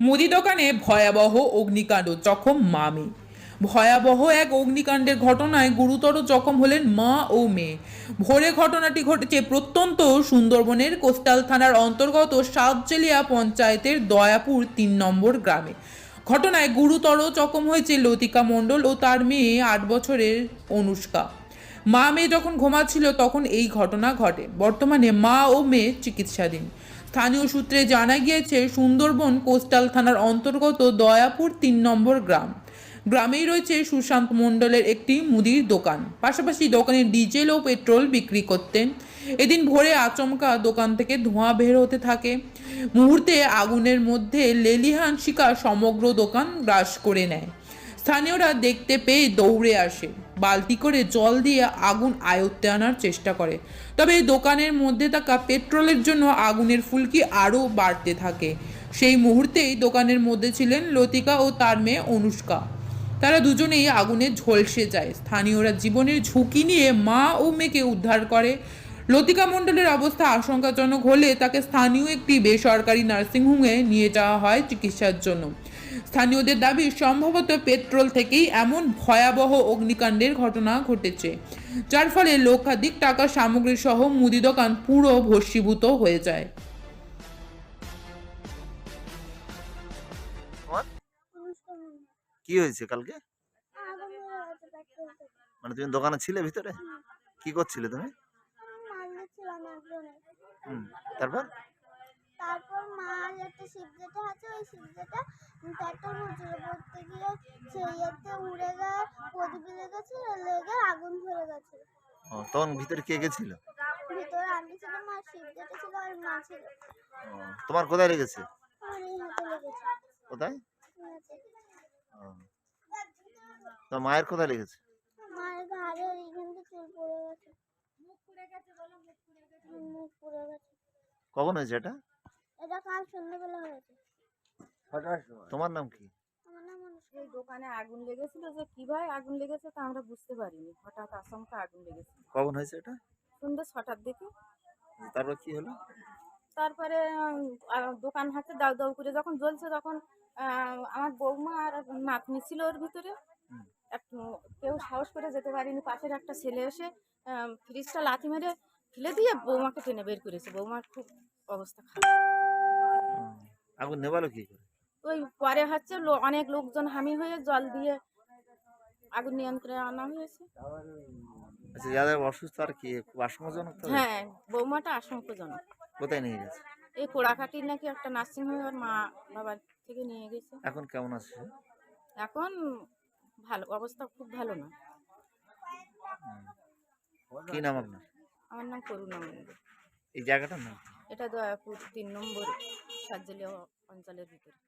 মুদি দোকানে ভয়াবহ অগ্নিকাণ্ড, জখম মামি। ভয়াবহ এক অগ্নিকাণ্ডের ঘটনায় গুরুতর জখম হলেন মা ও মেয়ে। ভোরে ঘটনাটি ঘটেছে প্রত্যন্ত সুন্দরবনের কোস্টাল থানার অন্তর্গত সাতজেলিয়া পঞ্চায়েতের দয়াপুর তিন নম্বর গ্রামে। ঘটনায় গুরুতর জখম হয়েছে লতিকা মণ্ডল ও তার মেয়ে আট বছরের অনুষ্কা। মা মেয়ে যখন ঘুমাচ্ছিল তখন এই ঘটনা ঘটে। বর্তমানে মা ও মেয়ে চিকিৎসাধীন। স্থানীয় সূত্রে জানা গিয়েছে, সুন্দরবন কোস্টাল থানার অন্তর্গত দয়াপুর তিন নম্বর গ্রাম। গ্রামেই রয়েছে সুশান্ত মণ্ডলের একটি মুদির দোকান। পাশাপাশি দোকানে ডিজেল ও পেট্রোল বিক্রি করতেন। এদিন ভোরে আচমকা দোকান থেকে ধোঁয়া বের হতে থাকে। মুহূর্তে আগুনের মধ্যে লেলিহান শিকার সমগ্র দোকান গ্রাস করে নেয়। স্থানীয়রা দেখতে পেয়ে দৌড়ে আসে। বালতি করে জল দিয়ে আগুন আয়ত্তে আনার চেষ্টা করে। তবে এই দোকানের মধ্যে থাকা পেট্রোলের জন্য আগুনের ফুলকি আরও বাড়তে থাকে। সেই মুহূর্তেই দোকানের মধ্যে ছিলেন লতিকা ও তার মেয়ে অনুষ্কা। তারা দুজনেই আগুনে ঝলসে যায়। স্থানীয়রা জীবনের ঝুঁকি নিয়ে মা ও মেয়েকে উদ্ধার করে। লতিকা মণ্ডলের অবস্থা আশঙ্কাজনক হলে তাকে স্থানীয় একটি বেসরকারি নার্সিংহোমে নিয়ে যাওয়া হয় চিকিৎসার জন্য। স্থানীয়দের দাবি সম্ভবত পেট্রোল থেকেই এমন ভয়াবহ অগ্নিকাণ্ডের ঘটনা ঘটেছে যার ফলে লক্ষাধিক টাকা সামগ্রী সহ মুদি দোকান পুরো ভস্মীভূত হয়ে যায়। কি হয়েছে কালকে। মানে তুমি দোকানে ছিলে ভিতরে? কি করছিলে তুমি? তারপর? তারপর মার একটা ওই সিগরেটে পেট্রোল ভরছিল গিয়ে সেই ইয়েতে উড়ে গিয়ে প্রদীপে লেগেছে লেগে আগুন ধরে গেছে ও, তখন ভিতরে কে কে ছিল? ভিতরে আমি ছিলাম আর ছিল আর মা ছিল। তোমার কোথায় লেগেছে? আমার এই হাতে লেগেছে। কোথায়। তো মায়ের কোথায় লেগেছে? মায়ের ঘাড়ে এইখান থেকে চুল পড়ে গেছে। মুখ পুড়ে গেছে মুখ পুড়ে গেছে। কখন হয়েছে এটা? এটা কাল সন্ধ্যাবেলা হয়েছে। তোমার নাম কি? আমার এই দোকানে আগুন লেগেছিল যে কীভাবে আগুন লেগেছে তা আমরা বুঝতে পারিনি। হঠাৎ আচমকা আগুন লেগেছে কখন হয়েছে এটা? সন্ধ্যে ছটার দিকে। তারপর কি হলো? তারপরে দোকান হাতে দাউ দাউ করে যখন জ্বলছে তখন আমার বৌমা আর নাতনি ছিল ওর ভিতরে। কেউ সাহস করে যেতে পারিনি। পাশের একটা ছেলে এসে ফ্রিজটা লাথি মেরে ফেলে দিয়ে বৌমাকে টেনে বের করেছে। বৌমার খুব অবস্থা খারাপ। আগুন নেবালো কি করে? ওই পরে হচ্ছে অনেক লোকজন হামি হয়ে জল দিয়ে আগুন নিয়ন্ত্রণে আনা হয়েছে। আচ্ছা যাদের অসুস্থ আর কি খুব আশঙ্কাজনক হ্যাঁ বৌমাটা আশঙ্কাজনক। কোথায় নিয়ে গেছে? এই পোড়াকাটির নাকি একটা নার্সিং হোমে ওর মা বাবার থেকে নিয়ে গেছে। এখন কেমন আছে এখন ভালো অবস্থা খুব ভালো না। কি নাম আপনার? আমার নাম করুণা এই জায়গাটার নাম? এটা দয়াপুর তিন নম্বর সার্জেলিয়া অঞ্চলের ভিতরে।